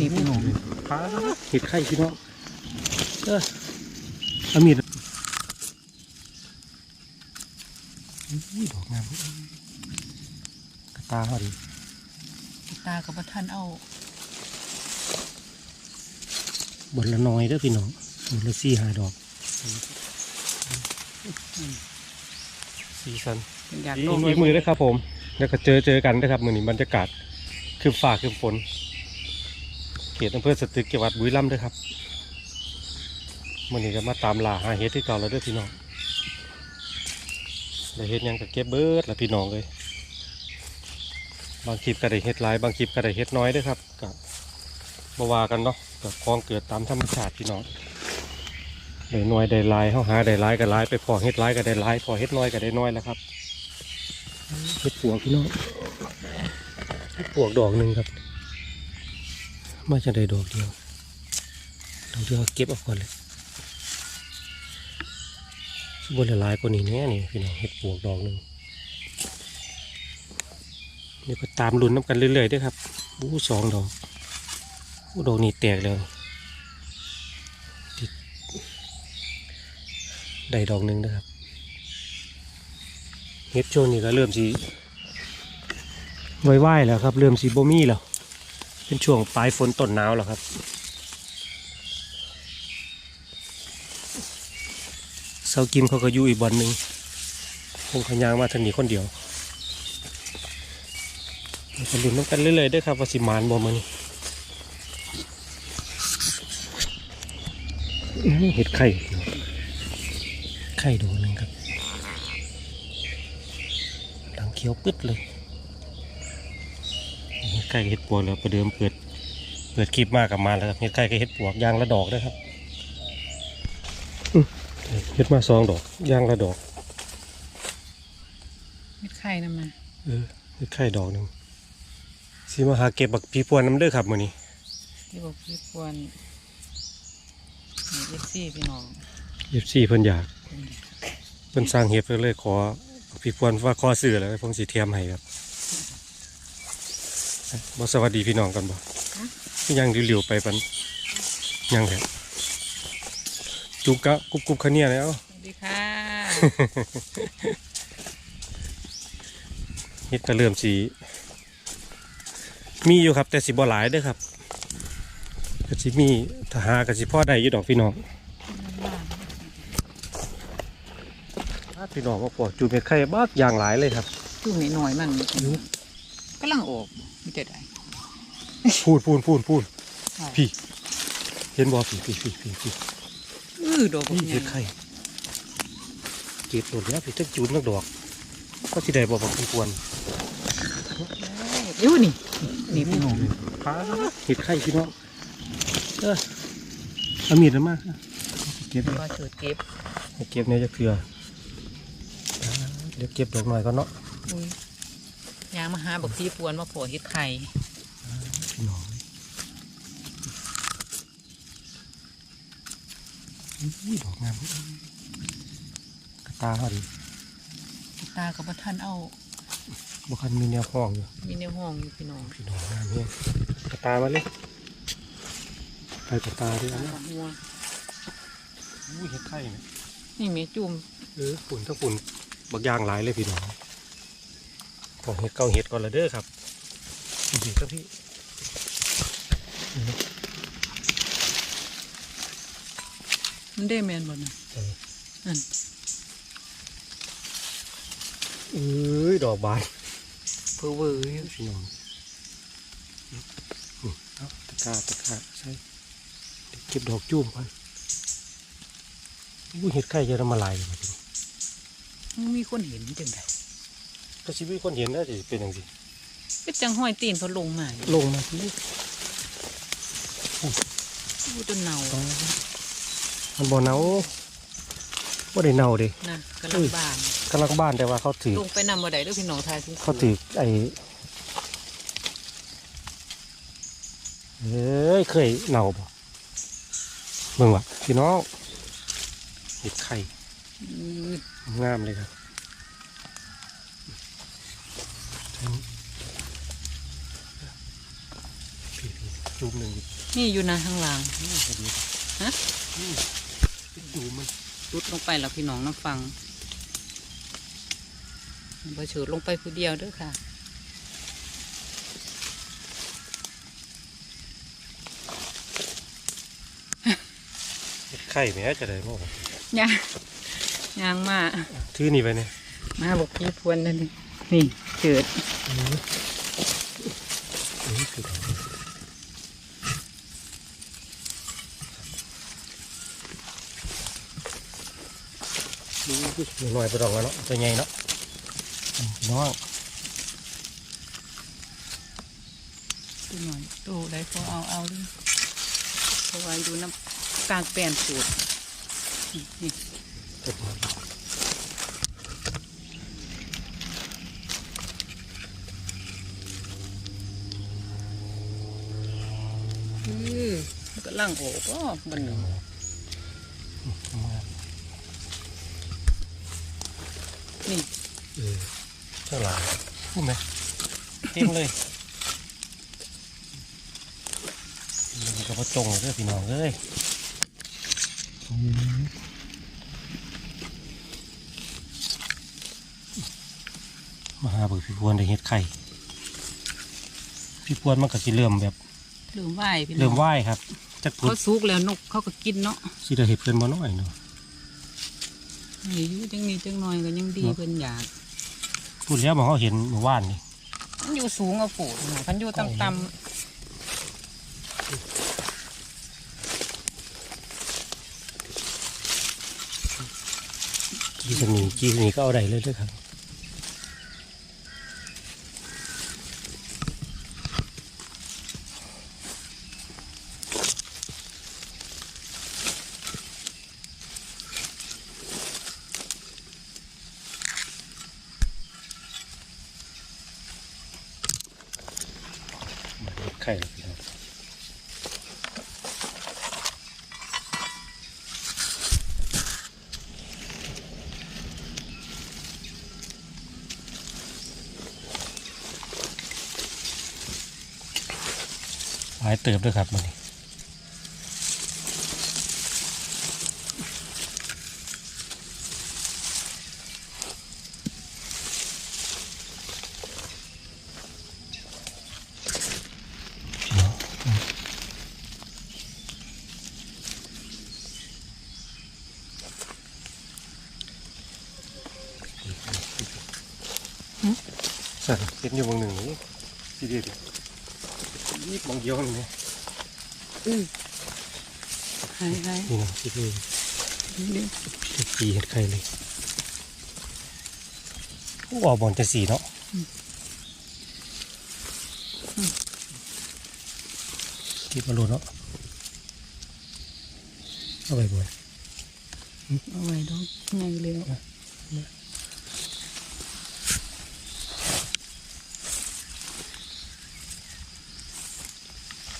นี่พี่น้องพาเห็ดไข่พี่น้องเออเอามีดอุ้ยดอกงามกระตาเขาดิตากับพระท่านเอาบนละน้อยเด้อพี่น้องบนละสี่ห้าดอกสีสันเป็นอยากอีโลกกอีกมือนะครับผม แล้วก็เจอเจอกันนะครับมือนี้บรรยากาศคือฝ่าคือฝน เขตอำเภอสตึกจังหวัดบุรีรัมย์ด้วยครับมือนี้ก็มาตามล่าหาเห็ดที่เก่าแล้วด้วยพี่น้องได้เห็ดยังก็เก็บเบิดละพี่น้องเลย บางคลิปก็ได้เห็ดหลาย บางคลิปก็ได้เห็ดน้อยด้วยครับกับบว่ากันเนาะกับคลองเกิดตามธรรมชาติพี่น้องได้น้อยได้หลายเข้าหาได้หลายก็หลาย ไปพอเห็ดหลายก็ได้หลาย พอเห็ดน้อยก็ได้น้อยแล้วครับเห็ดปวกพี่น้องเห็ดปวกดอกหนึ่งครับ มาจะได้ดอกเดียวดอกเดียวเก็บเอาก่อนเลยบนหลายกว่านี้แน่นี่พี่น้องเห็ดปวกดอกหนึ่งนี่ก็ตามลุ้นน้ำกันเรื่อยๆด้วยครับบู้สองดอกบู้ดอกนี้แตกแล้วได้ดอกหนึ่งนะครับเฮ็ดช่วงนี้ก็เริ่มสีไหวๆแล้วครับ เริ่มสีบ่มีแล้ว เป็นช่วงปลายฝนต้นหนาวแล้วครับ เสากิมเขาก็อยู่อีกวันหนึ่งคงขยางมาทางนี้คนเดียวก็ลุ้นน้ำกันเรื่อยๆเด้วยครับว่าสิหมานบ่มานี่อื้อเห็ดไข่ไข่ดวงหนึ่งครับหลังเขียวปึ๊ดเลย เห็ดไก่เห็ดปวกแล้วประเดิมเปิดเปิดคลิปมากกับมาแล้วครับเห็ดไก่กับเห็ดปวกยางละดอกนะครับอื้อเห็ดมาสองดอกยางละดอกเม็ดไข่นั่นมาเออเห็ดไข่ดอกหนึ่งสีมาหาเก็บบักพีพวนน้ำเด้อครับมื้อนี้ที่บอกพี่ควรนี่เอฟซีพี่น้องเย็บซี่เพิ่นอยากเพิ่นสร้างเห็ดเพิ่นเลยขอบักพีพวนว่าขอซื้อแล้วผมสิเทียมให้ครับ บ่สวัสดีพี่น้องกันบ่ยังเหลียวๆไปปันยังแท้จุกกะกุบกุบๆคะเนี่ยแล้วสวัสดีค่ะเฮ็ดก็เริ่มสี มีอยู่ครับ แต่สิบ่หลายเด้อครับก็สิมีทหารก็สิพ่อได้อยู่ดอกพี่น้องพี่น้องก็ปอกจูเม็ดไข่บ้ากอย่างหลายเลยครับจุ่มนิดหน่อยมันกำลังออก มีแต่ได้พูนพูนพูนพูนอ้าวพี่ เห็นบ่พี่พี่พี่พี่พี่เออดอกบักนี่ใหญ่เห็ดไข่เก็บหมดแล้วพี่ทั้งจูนทั้งดอก ก็สิได้บ่บักควรเดี๋ยวนี่นี่พี่น้องเห็ดไข่พี่น้องเออเอามีดมาเก็บว่าเชิดเก็บให้เก็บเนี่ยจะเกลืออ่าเดี๋ยวเก็บดอกหน่อยก็เนาะอุ้ ยยางมาหาบักพี่ปวนมาโผล่เฮ็ดไข่พี่น้องอุ้ยดอกงามกระตาเขาดิตากับพระท่านเอาบุคันมีแนวคลองอยู่ มีในห้องอยู่พี่น้อง พี่น้องงามเนี่ยกระตามาเลยไปกระตาด้วยตานะกับหัวอุ้ยเห็ดไข่เนี่ยนี่แม่จุ่มเออฝุ่นถ้าฝุ่นบักยางหลายเลยพี่น้อง ของเห็ดเก้าเห็ดก่อนละเด้อครับดีครับพี่มันได้แมนบ่น่ะเออนั่นเอ้ยดอกบานเพอเวอร์อยู่พี่น้องอืมเอาตะกร้าตะกร้าใช่เดี๋ยวเก็บดอกจุ่มก่อนอุ้ยเห็ดไข่เยอะมาลายเลยพี่มันมีคนเห็นจังได ก็ชีวิตคนเห็นได้สิเป็นอย่างสิก็จังห้อยตีนเพอลงมาอยู่ลงมาที่อู้ต้นเนามันบ่เน่าบ่ได้เน่าเดินะกำลังบานกำลังบ้านแต่ว่าเขาถือลงไปนำบ่ได้เด้วยพี่น้องทายสิเขาถือไอ้เอ้ยเคยเน่าบ่เบิ่งว่ะพี่น้องเห็ดไข่อืองามเลยครับพี่ จุ่มหนึ่งนี่อยู่นะข้างล่างนี่พอดีฮะนี่ดูมันรุดลงไปแล้วพี่น้องน้ำฟังบอฉูดลงไปผู้เดียวเด้อค่ะไข่แม่จะได้บ่ย่างย่างมาถือนี่ไปเนี่ยมาบอกพี่พวนนั่นนี่ นี่เกิดนี่คือหน่อยไปดอกมาเนาะตัวใหญ่เนาะน้องตัวหน่อยตัวได้พอเอาเอาเลยเพราะว่าอยู่น้ำกลางแปลนสูตรนี่นี่อือ มันก็ล่างโอกก็บันหนึ่งนี่เออเท่าไหร่พูดไหมเต็มเลยมันก็พอจงเลยเด้อพี่น้องเอ้ยมาหาเบิกพี่พวนได้เฮ็ดไข่พี่พวนมันก็สิเริ่มแบบเริ่มไหวพี่น้อง เริ่มไหวครับ จักพุดเขาสุกแล้วนกเขาก็กินเนาะสิได้เห็ดเพิ่นบ่น้อยเนาะนี่อยู่จังนี้จังหน่อยก็ยังดีเพิ่นอยากพูดแล้วมันเขาเห็นเมื่อวานนี่มันอยู่สูงเอาฝูนะมันอยู่ต่ำกีสนีกีสนีก็เอาได้เลยเด้อครับ มาเฮ็ดไข่แล้วพี่น้องหลายเติบด้วยครับมันนี้พี่น้องสั่นเห็นอยู่บางหนึ่งนี่ดีดีดีนี่บาง เดียวนี่ๆอือหายหายนี่นะที่คือเดี๋ยวที่ปีเห็ดไข่เลยโอ้ออกบอลจะสีเนาะที่มาโลเนาะเอาไปบ่อยเอาไว้ดอกไงเร็ว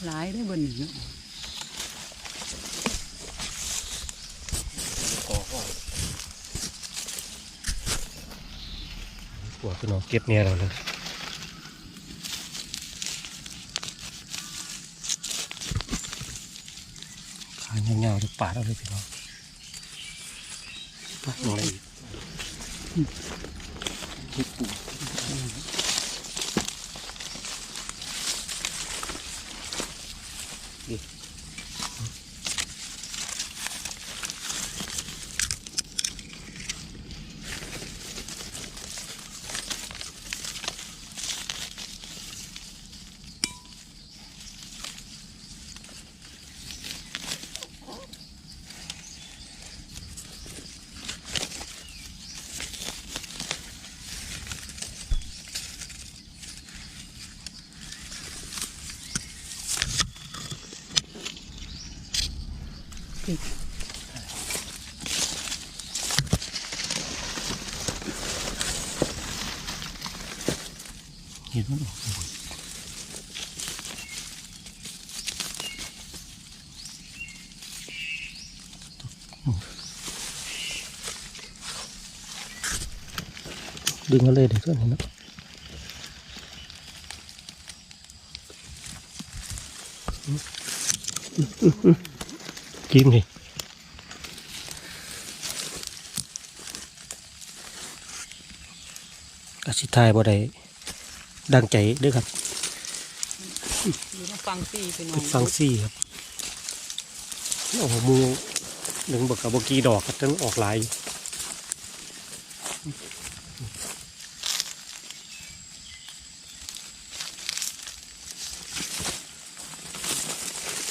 หลายได้บนนี้เนาะปวดพี่น้องเก็บเนี่ยเราเลยขายเงาๆทุกป่าเราเลยพี่น้องปลงอะไรอีก เห็นมันออกบ่อยดึงมาเลยเดี๋ยวเพื่อนเห็นนะอืมกินนี่กสิทายบ่ได้ดังใจเด้วยครับอยู่ทางฟังซี่พี่น้อเป็งนฟังซี่ครับโอ้โหมูหนึ่งบกกับบกีดอกครับทั้งออกหลายอย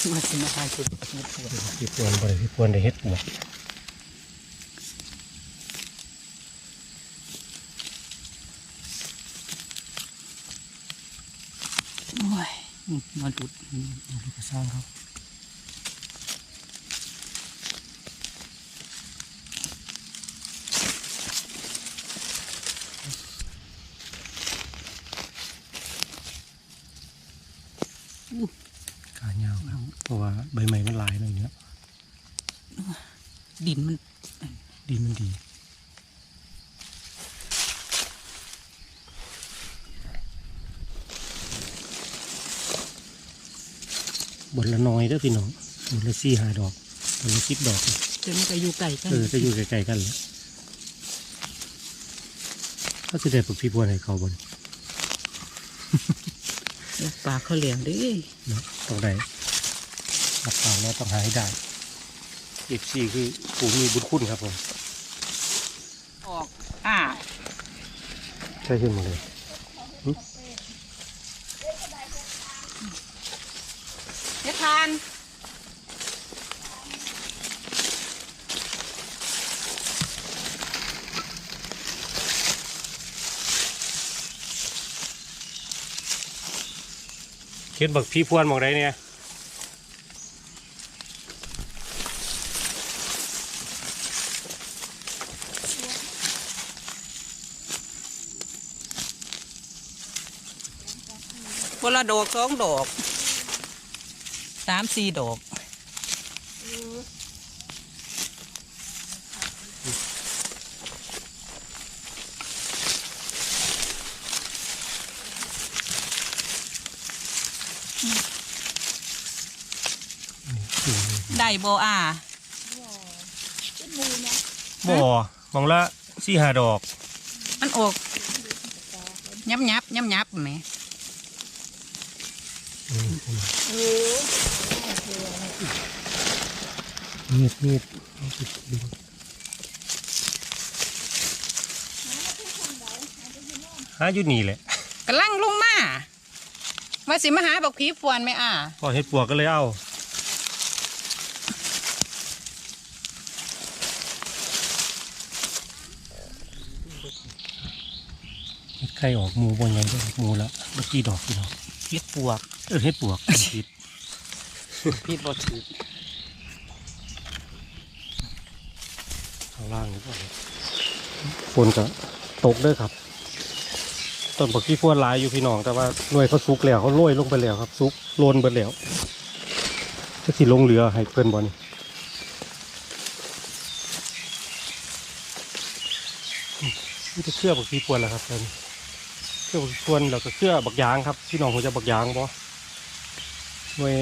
ู่มาสิมาหาจุดเฮ็ดปวดพี่ปวนบ่ได้พี่ปวนได้เฮ็ดหมด โอ้ย อืมมาดุดลูกสร้างครับกาเงาวครับเพราะว่าใบไม้มันหลายหน่อยเนี้ยดินมัน ดินมันดี บน ละน้อยเด้อพี่น้องบนละสี่หาดอกบนละสิบดอกเดี๋ยวมันก็อยู่ไกลกันเออจะอยู่ไกลๆกันเลยถ้าจะได้ปึกพี่บัวให้เขาบนเดี๋ยวปลาเขาเหลียงเดิเนาะต้องได้รับปากแล้วต้องหาให้ได้เอฟซีคือผู้มีบุญคุณครับผม ออกอ่าใช่ขึ้นหมดเลย เฮ็ดทาน เห็นบักพี่พวนมองได้เนี่ยคนละดอกสองดอก สามสี่ดอกได้โบอ่าบ่มองละสี่หาดอก มันออกยับยับยับยับไหม มีดมีดหาอยู่นี่แหละกำลังลงมาว่าสิมาหาบอกผีฟวนไหมอ่าพอเห็ดปวกก็เลยเอาเห็ดไข่ออกหมูบนไงก็หมูละเมื่อกี้ดอกพี่น้องเฮ็ดปวกเออเห็ดปวกผิดพี่บอถือ ล่างนี่ก็ฝนก็ตกด้วยครับ ต้นบักกี้พวนหลายอยู่พี่น้อง แต่ว่าหน่วยเขาซุกแล้วเขาโรยลงไปแล้วครับซุกโลนไปแล้วจะสิลงเรือให้เพื่อนบอลนี่จะเครือบักกี้พวนแล้วครับเพื่อนเครือบักกี้พวนแล้วก็เครือบักยางครับพี่น้องคงจะบักยางบ่หน่วย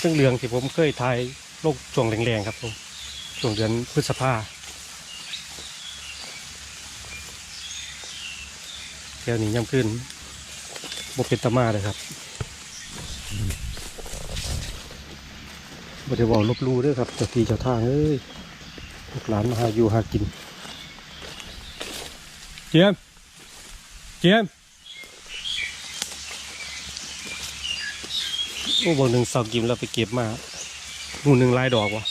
ซึ่งเรืองที่ผมเคยทายโลกช่วงแรงๆครับผมช่วงเดือนพฤษภา เดี๋ยวนี้ย่ำขึ้นบกเป็นตามาเลยครับบริวารลบหลู่เด้วยครับเจ้าที่เจ้าทางเอ้ยลูกหลานมาหาอยู่หากิน เจียม เจียม โอ้บอกหนึ่งสาวกิมแล้วไปเก็บมางูหนึ่งลายดอกวะ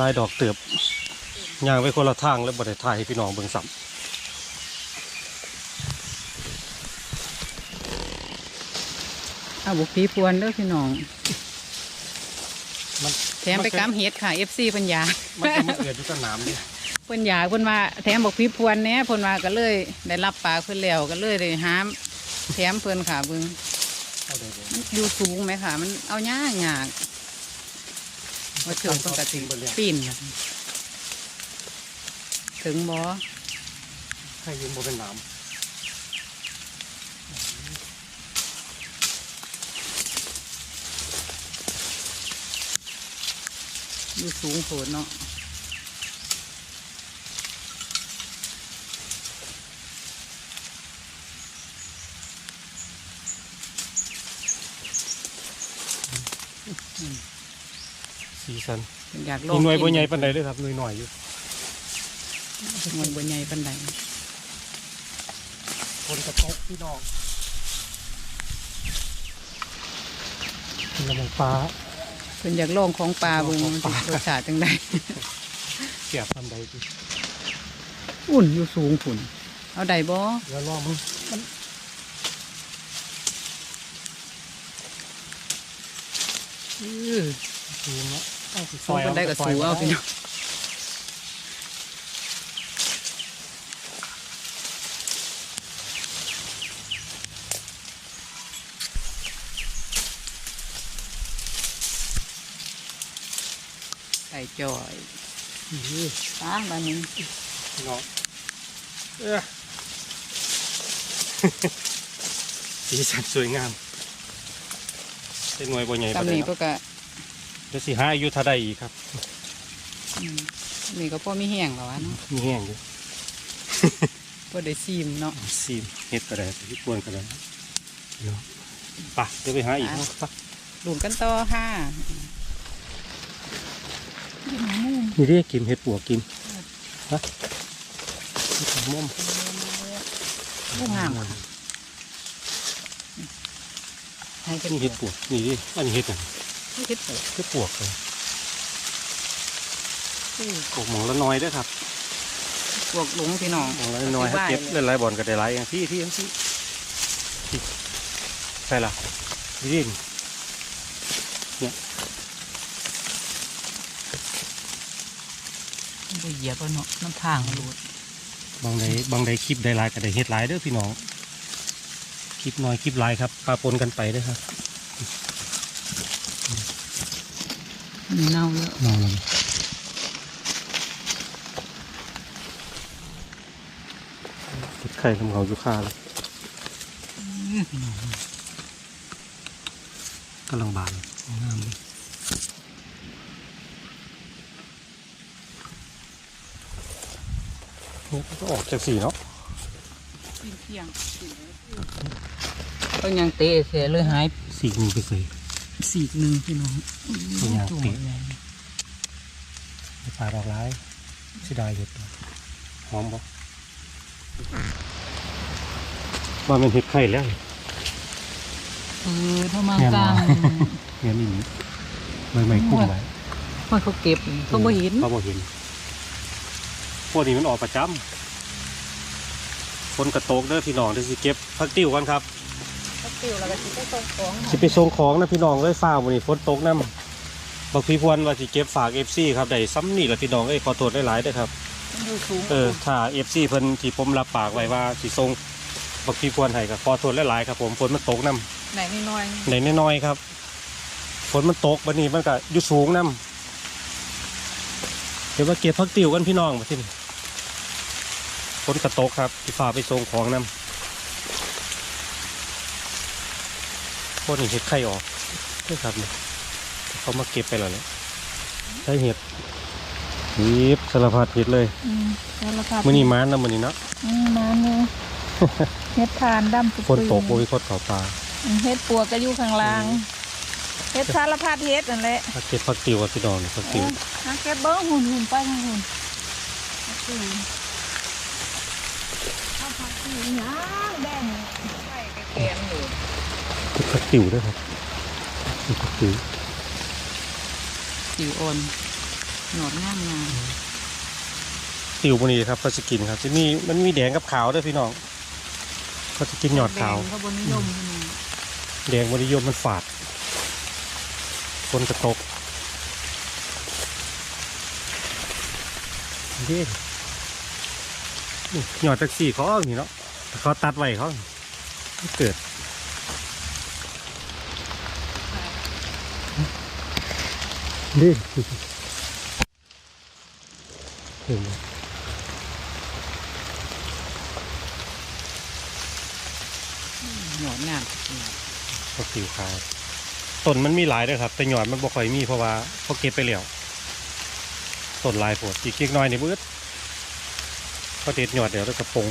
ลายดอกเติบย่างไปคนละทางแล้วบริถ่ายให้พี่น้องเบิ่งสัม เอาบอกผีฟวนเด้อพี่น้องมันแถมไปกำเฮ็ดค่ะ FC เพิ่นอยากมันจะมาเกิดที่สนามนี่เพิ่นอยากเพิ่นว่าแถมบอกผีพวนแหน่เพิ่นว่าก็เลยได้รับปากเพิ่นแล้วก็เลยได้หามแถมเพิ่นค่ะเบิ่งเอาได้บ่มันอยู่สูงไหมค่ะ มันเอายากยากว่าถึงเพิ่นก็ถึงปีนน่ะถึงบ่ให้ยืนบนเป็นน้ำ อยู่สูงโผดเนาะสีสันอยากลอมีงหน่วยบ่ใหญ่ปานใดเด้อครับหน่วยหน่อยอยู่หน่วยบ่ใหญ่ปานใดคนกระตกพี่น้องกำมันปลา เพิ่นอยากลองของปลาเบิ่งมันสิรสชาติจังไดเสียบทำใดดิอุ่นอยู่สูงพุ่นเอาได้บ่แล้วลองมันมันอื้อสูงแล้วเอาสิสูงปานใดก็สูงเอาพี่น้อง จอยนี่ตางบานนี้พี่น้องเอ้อสีสันสวยงามเป็นหน่วยบ่ใหญ่ปานตำใดนี้เนาะเพิ่นก็เดี๋ยวสิหาอายุเท่าใดอีกครับ อืมนี่ก็พอมีแห้งแล้ววะเนาะมีแห้งอยู่พอได้ซีมเนาะ ซีมเห็ดก็ได้ที่ควรก็ได้เนาะไปะเดี๋ยวไปหาอีกเนาะไปลุ้นกันต่อค่ะ นี่เรียกกินเห็ดปัวกินฮะเห็ดม่วงผู้งามให้กันนี่เห็ดปวกนี่ดิอันนี้เห็ดอะเฮ็ดปลูกเห็ดปวกเลยปวกหมองละน้อยเด้วยครับปลูกหลงพี่น้องหมองละน้อยอธิให้บายเก็บเลยเล่นไรบอลก็ได้ไรอย่างที่ที่ที่ที่ใช่ละนี่ดิเนี่ บ่เหยียบเอาเนาะน้ำทางมันรูดบางใดบางใดคลิปได้ไรก็ได้เห็ดไรเด้อพี่น้องคลิปน้อยคลิปไรครับปาปนกันไปเด้อครับนี่เน่าแล้วนอนเลยติดไข่ทำเขาอยู่ค่าเลยกำลังบานงามเลย นี่ก็ออกจากสีเนาะเที่ยงก็ยังเตะเสียเลยหายสีมันไปใส่สีกหนึ่งพี่น้องเป็นยังจุ่มเตะใหญ่ไปปลาดอกร้ายสิได้เห็ดหอมบ่ว่ามันเห็ดไข่แล้วเออถ้ามากลางเงี้ยนี่ใบไม้คุ้มไว้มันเขาเก็บเขาบ่เห็นเขาบ่เห็น พวกนี้มันออกประจำคนกระโตกเด้อพี่น้องเดี๋ยวสิเก็บพักติ้วกันครับเขาติวแล้วก็สิไปส่งของสิไปส่งของนะพี่น้องเอ้ยฟ้าวันนี้ฝนตกน้ำบักพี่พวนว่าสิเก็บฝากเอฟซีครับได้ซ้ำนี่แหละพี่น้องเอ้ยขอโทษได้หลายๆเด้อครับมันอยู่สูงเออถ้าเอฟซีเพิ่นที่ผมรับปากไว้ว่าสิส่งบักพี่พวนให้ก็ขอโทษหลายๆครับผมฝนมันตกน้ไหนนิดหน่อยำในน้อยๆครับฝนมันตกบัดนี้มันก็อยู่สูงน้ำเดี๋ยวมาเก็บพักติ้วกันพี่น้องมาที่นี่ ฝนกระตกครับที่ฟ้าไปส่งของน้ำพวกนี้เห็ดไข่ออกนี่ครับเนี่ยเขามาเก็บไปแล้วเนี่ยใช้เห็ดหยิบสารพัดเห็ดเลยอืมแล้วราคามื่อนี้มานนะมื่อนี้เนาะอืมมาเนี่ยเฮ็ดทานดำฝนตกโอ้ยโคตรเขาปลาอืมเฮ็ดปัวก็อยู่ข้างล่างเฮ็ดสารพัดเฮ็ดนั่นแหละมาเก็บพักติวกับพี่น้องนี่พักติวหาเก็บเบิ้งหุ่นหุ่นไปทางหุ่นข้าวผัดสีห ยางแดงไข่แกงอยู่เก็บพักติวด้วยครับเก็บพักติวสิวอ่อนหนอดงามงามติวพวกนี้ครับเขาจะกินครับจะมีมันมีแดงกับขาวด้วยพี่น้องเขาจะกินหยอดขาวแดงบนนิยมพี่น้อแดงบริยมมันฝาดฝนกระตกเด้นี่ หยอดแท็กซี่เขาเอาอย่างนี้เนาะแต่เขาตัดไว้เขาไม่เกิดดิเห็นไหมหนอดงามก็ผิวขาวต้นมันมีหลายด้วยครับ แต่หยอดมันบ่ค่อยมีเพราะว่าเขาเก็บไปแล้วต้นลายโพดอีกเล็กน้อยนี่เบิด ก็เด็ดหยอดเดี๋ยวแล้วกระปง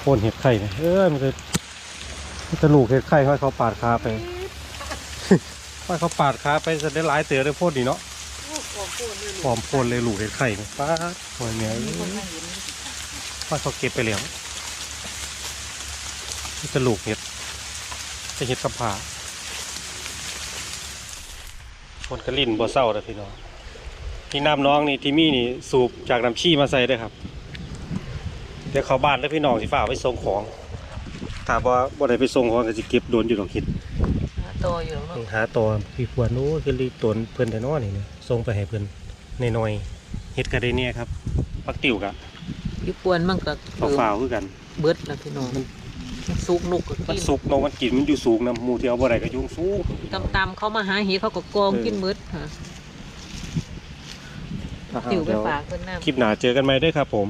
โคนเห็ดไข่เนี่ยเออมันจะมันจะลูกเห็ดไข่ค่อยเขาปาดขาไปค่อยเขาปาดขาไปจะได้หลายเต๋อได้โพดดีเนาะหอมโคนเลยลูกเห็ดไข่เนี่ยป้าดโอ้ยเนี่ยป้าเขาเก็บไปแล้วนี่จะลูกเห็ดจะเห็ดกระผาคนกระลิ่นบัวเศร้าเลยพี่น้อง ที่น้ำน้องนี่ที่มีนี่สูบจากน้ำชี้มาใส่ด้วยครับ เดี๋ยวเขาบ้านแล้วพี่น้องสิฝ่ากไปส่งของถ้าบ่บ่ได้ไปส่งของก็สิเก็บโดนอยู่ดอกเห็ดโตอยู่แล้วเนาะหาตัวพี่ควรโอ้ยคือรีตนเพิ่นแต่น้อนี่เนี่ยส่งไปให้เพิ่นในน้อยๆเฮ็ดกระไดเนี่ยครับปักติ๋วกะอยู่ปวนมันก็ฟ้าฟ้าวคือกัน เบิดนะพี่น้องมันมันสุกนุกก็มันกินสุกเนาะมันกินมันอยู่สูงนะหมู่ที่เอาบ่ได้ก็อยุ่งสูงตำๆเขามาหาเห็ดเขาก็กองเออกินเบิดค่ะ ติวไปฝากเพิ่นน้ำคลิปหน้าเจอกันใหม่เด้อครับผม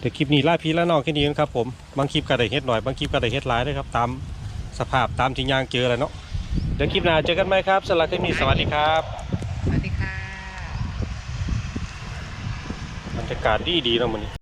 เดี๋ยวคลิปนี้ลาพี่ละน้องแค่นี้กันครับผมบางคลิปก็ได้เฮ็ดหน่อยบางคลิปก็ได้เฮ็ดหลายเด้อครับตามสภาพตามที่ย่างเจอแล้วเนาะเดี๋ยวคลิปหน้าเจอกันใหม่ครับสำหรับคลิปนี้สวัสดีครับสวัสดีค่ะ บรรยากาศดีดีๆเนาะมื้อนี้